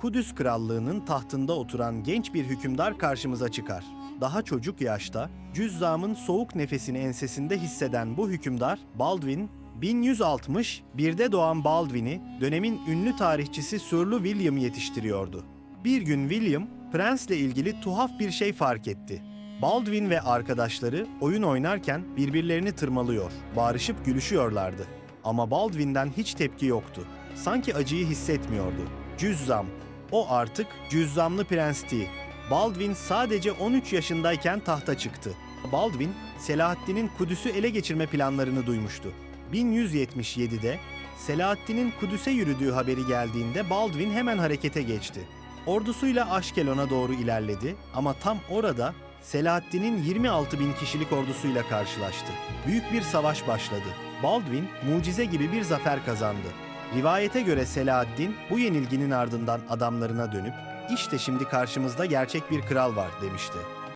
Kudüs Krallığı'nın tahtında oturan genç bir hükümdar karşımıza çıkar. Daha çocuk yaşta cüzzamın soğuk nefesini ensesinde hisseden bu hükümdar Baldwin 1160 birde doğan Baldwin'i dönemin ünlü tarihçisi Sirlu William yetiştiriyordu. Bir gün William prensle ilgili tuhaf bir şey fark etti. Baldwin ve arkadaşları oyun oynarken birbirlerini tırmalıyor, bağırışıp gülüşüyorlardı. Ama Baldwin'den hiç tepki yoktu. Sanki acıyı hissetmiyordu. Cüzzam. O artık cüzzamlı prens değil. Baldwin sadece 13 yaşındayken tahta çıktı. Baldwin, Selahaddin'in Kudüs'ü ele geçirme planlarını duymuştu. 1177'de Selahaddin'in Kudüs'e yürüdüğü haberi geldiğinde Baldwin hemen harekete geçti. Ordusuyla Aşkelon'a doğru ilerledi ama tam orada Selahaddin'in 26 bin kişilik ordusuyla karşılaştı. Büyük bir savaş başladı. Baldwin mucize gibi bir zafer kazandı. Rivayete göre Selahaddin bu yenilginin ardından adamlarına dönüp işte şimdi karşımızda gerçek bir kral var demişti.